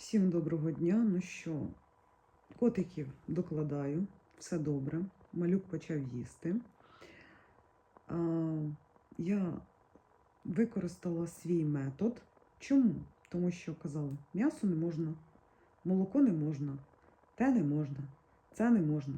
Всім доброго дня. Ну що, котиків докладаю, все добре. Малюк почав їсти. А, я використала свій метод. Чому? Тому що казали, м'ясо не можна, молоко не можна, те не можна, це не можна.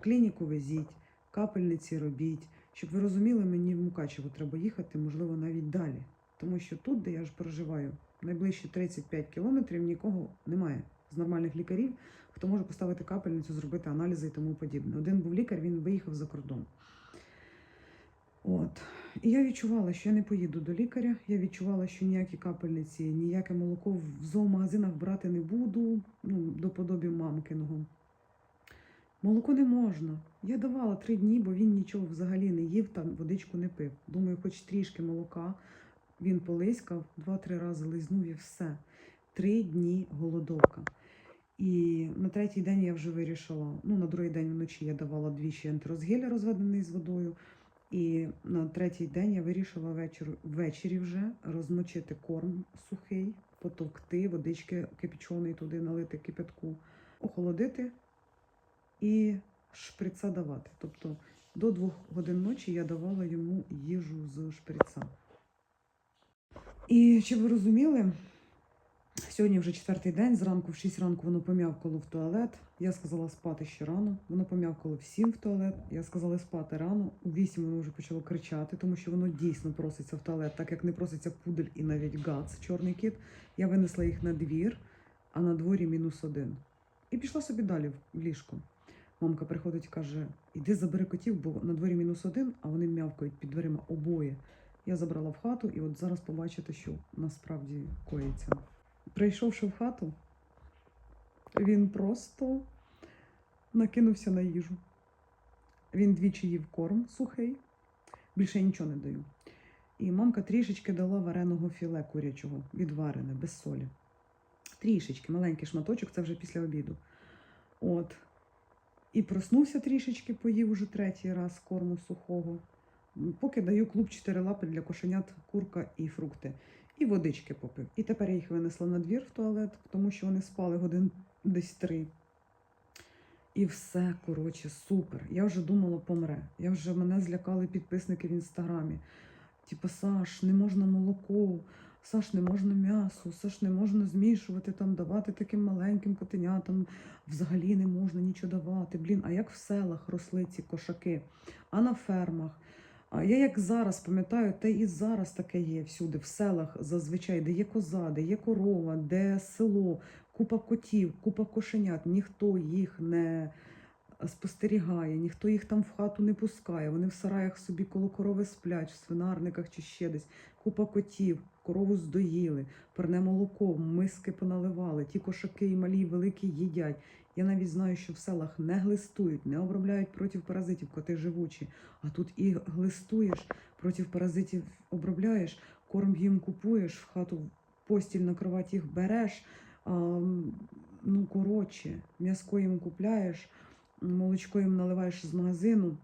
Клініку везіть, капельниці робіть. Щоб ви розуміли, мені в Мукачево треба їхати, можливо, навіть далі. Тому що тут, де я ж проживаю, найближчі 35 кілометрів нікого немає з нормальних лікарів, хто може поставити капельницю, зробити аналізи і тому подібне. Один був лікар, він виїхав за кордон. От. І я відчувала, що я не поїду до лікаря. Я відчувала, що ніякі капельниці, ніяке молоко в зоомагазинах брати не буду, ну, до подобі мамкиного. Молоко не можна. Я давала три дні, бо він нічого взагалі не їв, там водичку не пив. Думаю, хоч трішки молока. Він полискав, два-три рази лизнув і все. Три дні голодовка. І на третій день я вже вирішила, ну на другий день вночі я давала двічі антирозгель розведений з водою. І на третій день я вирішила вечір, ввечері вже розмочити корм сухий, потовкти, водички кипяченої туди налити кипятку, охолодити і шприца давати. Тобто до двох годин ночі я давала йому їжу з шприца. І чи ви розуміли, сьогодні вже четвертий день, зранку в 6 ранку воно пом'явкало в туалет. Я сказала спати ще рано. Воно пом'явкало в 7 в туалет. Я сказала спати рано. У 8 воно вже почало кричати, тому що воно дійсно проситься в туалет, так як не проситься пудель і навіть гац, чорний кіт. Я винесла їх на двір, а на дворі мінус один. І пішла собі далі в ліжко. Мамка приходить і каже: іди забери котів, бо на дворі мінус один, а вони м'явкають під дверима обоє. Я забрала в хату, і от зараз побачите, що насправді коїться. Прийшовши в хату, він просто накинувся на їжу. Він двічі їв корм сухий, більше нічого не даю. І мамка трішечки дала вареного філе курячого, відварене, без солі. Трішечки, маленький шматочок, це вже після обіду. От. І проснувся трішечки, поїв уже третій раз корму сухого. Поки даю клуб чотири лапи для кошенят, курка і фрукти. І водички попив. І тепер я їх винесла на двір в туалет, тому що вони спали годин десь три. І все, коротше, супер. Я вже думала, помре. Я вже мене злякали підписники в інстаграмі. Типу, Саш, не можна молоко, Саш, не можна м'ясо, Саш, не можна змішувати, там, давати таким маленьким котенятам. Взагалі не можна нічого давати. Блін, а як в селах росли ці кошаки, а на фермах. А я як зараз пам'ятаю, те і зараз таке є всюди, в селах зазвичай, де є коза, де є корова, де село, купа котів, купа кошенят, ніхто їх не спостерігає, ніхто їх там в хату не пускає. Вони в сараях собі коло корови сплять, в свинарниках чи ще десь. Купа котів, корову здоїли, парне молоко, миски поналивали, ті кошаки і малі, і великі їдять. Я навіть знаю, що в селах не глистують, не обробляють проти паразитів, коти живучі. А тут і глистуєш, проти паразитів обробляєш, корм їм купуєш, в хату постіль на кровать їх береш. А, ну, коротше, м'яско їм купляєш, молочко їм наливаєш з магазину.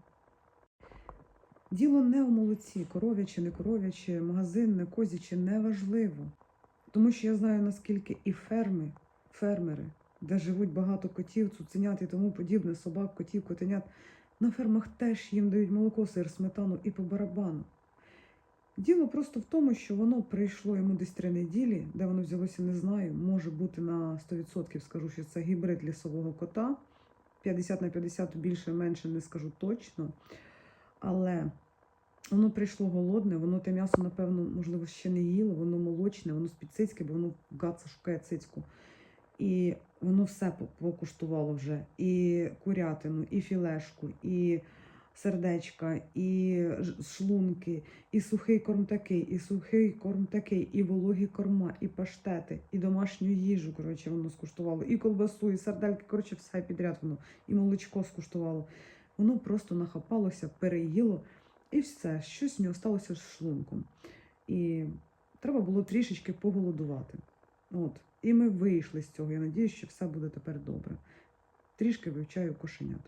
Діло не у молоці, коров'яче, не коров'яче, магазинне, козяче, неважливо. Тому що я знаю, наскільки і ферми, фермери, де живуть багато котів, цуценят і тому подібне, собак, котів, котенят, на фермах теж їм дають молоко, сир, сметану і по барабану. Діло просто в тому, що воно прийшло йому десь три неділі, де воно взялося, не знаю. Може бути на 100% скажу, що це гібрид лісового кота. 50 на 50 більше менше не скажу точно. Але воно прийшло голодне, воно те м'ясо, напевно, можливо, ще не їло, воно молочне, воно специцьке, бо воно гадса шукає цицьку. І воно все покуштувало вже. І курятину, і філешку, і сердечка, і шлунки, і сухий корм такий, і сухий корм такий, і вологі корма, і паштети, і домашню їжу. Коротше, воно скуштувало, і колбасу, і сардельки. Коротше, все підряд воно, і молочко скуштувало. Воно просто нахапалося, переїло, і все. Щось в нього сталося з шлунком. І треба було трішечки поголодувати. От. І ми вийшли з цього. Я надію, що все буде тепер добре. Трішки вивчаю кошенят.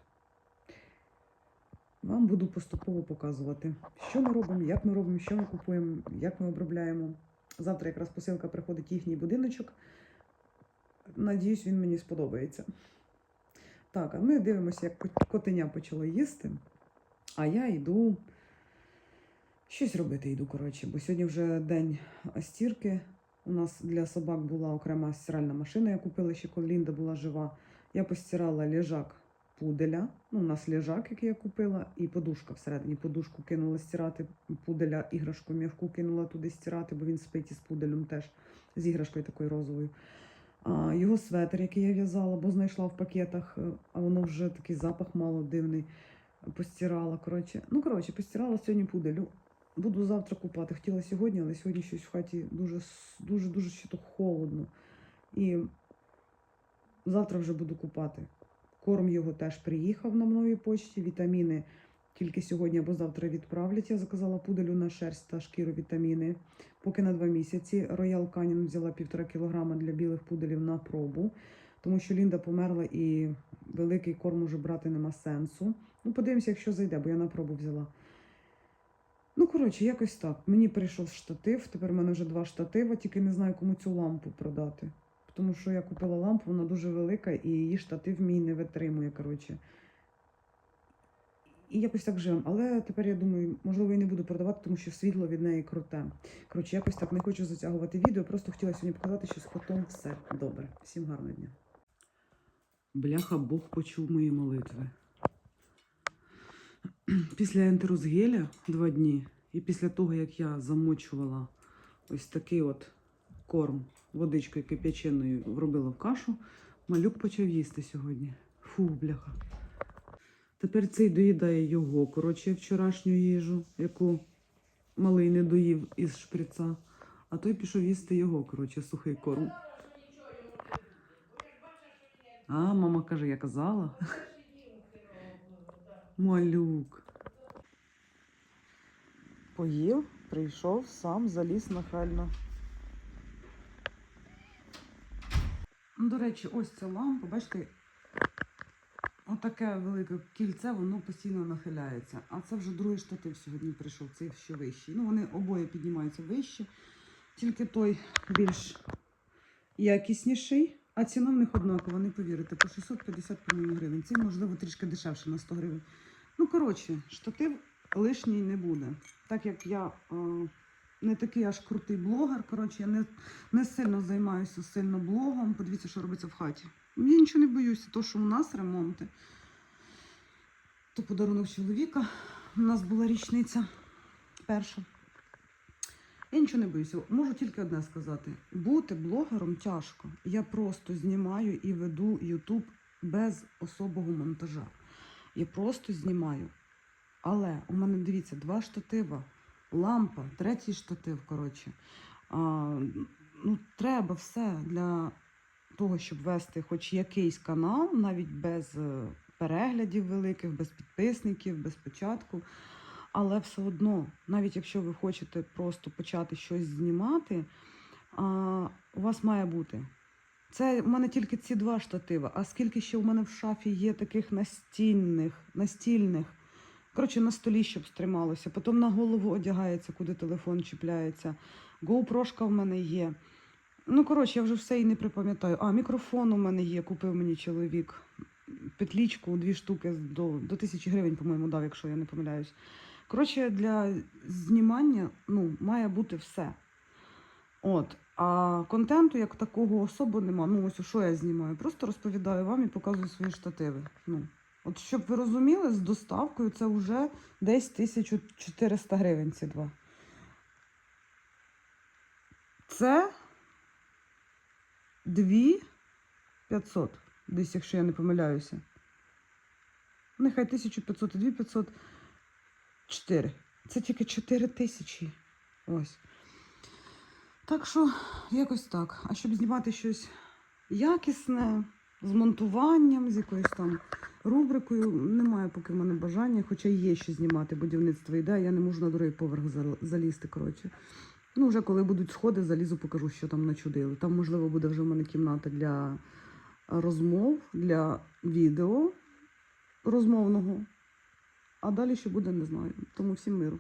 Вам буду поступово показувати, що ми робимо, як ми робимо, що ми купуємо, як ми обробляємо. Завтра якраз посилка приходить їхній будиночок. надіюсь, він мені сподобається. Так, а ми дивимося, як котеня почало їсти. А я йду щось робити йду, коротше, бо сьогодні вже день стірки. У нас для собак була окрема стиральна машина, я купила ще коли Лінда була жива. Я постирала лежак пуделя. Ну, у нас лежак, який я купила, і подушка всередині. Подушку кинула стирати, пуделя, іграшку м'яку кинула туди стирати, бо він спить із пуделем теж, з іграшкою такою розовою. А, його светр, який я в'язала, бо знайшла в пакетах, е, а воно вже такий запах мало дивний. Постирала. Коротше. Ну, коротше, постирала сьогодні пуделю. Буду завтра купати. Хотіла сьогодні, але сьогодні щось в хаті дуже с- дуже дуже ще холодно. І завтра вже буду купати. Корм його теж приїхав на новій почті. Вітаміни тільки сьогодні або завтра відправлять. Я заказала пуделю на шерсть та шкіру вітаміни. Поки на два місяці. Роял Канін взяла півтора кілограма для білих пуделів на пробу, тому що Лінда померла і великий корм уже брати нема сенсу. Ну, подивимося, якщо зайде, бо я на пробу взяла. Ну, коротше, якось так. Мені прийшов штатив. Тепер в мене вже два штатива, тільки не знаю, кому цю лампу продати. Тому що я купила лампу, вона дуже велика, і її штатив мій не витримує. коротше. І якось так живемо. Але тепер я думаю, можливо, і не буду продавати, тому що світло від неї круте. Коротше, якось так не хочу затягувати відео, просто хотіла сьогодні показати, що з котом все добре. Всім гарного дня. Бляха, Бог почув мої молитви. Після ентерозгеля два дні, і після того, як я замочувала ось такий от корм водичкою кип'яченою вробила в кашу, малюк почав їсти сьогодні. Фу, бляха. Тепер цей доїдає його, коротше, вчорашню їжу, яку малий не доїв із шприца. А той пішов їсти його, коротше, сухий корм. А, мама каже, я казала. Малюк. Поїв, прийшов, сам заліз нахально. Ну, До речі, ось ця лампа, бачите, отаке велике кільце, воно постійно нахиляється. А це вже другий штатив сьогодні прийшов, цей ще вищий. Ну, вони обоє піднімаються вище, тільки той більш якісніший, а ціна в них однакова, не повірите, по 650 по-моєму, гривень. Цей, можливо, трішки дешевше на 100 гривень. Ну, коротше, штатив лишній не буде. Так як я е, не такий аж крутий блогер, коротше, я не, не сильно займаюся сильно блогом. Подивіться, що робиться в хаті. Я нічого не боюся, то що у нас ремонти. То подарунок чоловіка. У нас була річниця перша. Я нічого не боюся. Можу тільки одне сказати: бути блогером тяжко. Я просто знімаю і веду YouTube без особого монтажа. Я просто знімаю. Але у мене дивіться, два штатива, лампа, третій штатив. Коротше. А, ну, треба все для того, щоб вести хоч якийсь канал, навіть без е, переглядів великих, без підписників, без початку. Але все одно, навіть якщо ви хочете просто почати щось знімати, у вас має бути. Це в мене тільки ці два штатива. А скільки ще в мене в шафі є таких настільних, настільних, коротше, на столі, щоб стрималося. Потім на голову одягається, куди телефон чіпляється. GoPro в мене є. Ну, коротше, я вже все і не припам'ятаю. А, мікрофон у мене є, купив мені чоловік. Петлічку, дві штуки до, до тисячі гривень, по-моєму, дав, якщо я не помиляюсь. Коротше, для знімання ну, має бути все. От. А контенту як такого особо нема. Ну, ось що я знімаю. Просто розповідаю вам і показую свої штативи. Ну, от щоб ви розуміли, з доставкою це вже десь 1400 гривень ці два. Це 2500, десь, якщо я не помиляюся. Нехай 1500 і 2500. 4. Це тільки 4 тисячі. Ось. Так що, якось так. А щоб знімати щось якісне, з монтуванням, з якоюсь там рубрикою, немає поки в мене бажання, хоча є що знімати, будівництво йде, я не можу на другий поверх залізти. коротше. Ну, вже коли будуть сходи, залізу, покажу, що там начудили. Там, можливо, буде вже в мене кімната для розмов, для відео розмовного. А далі що буде, не знаю. Тому всім миру.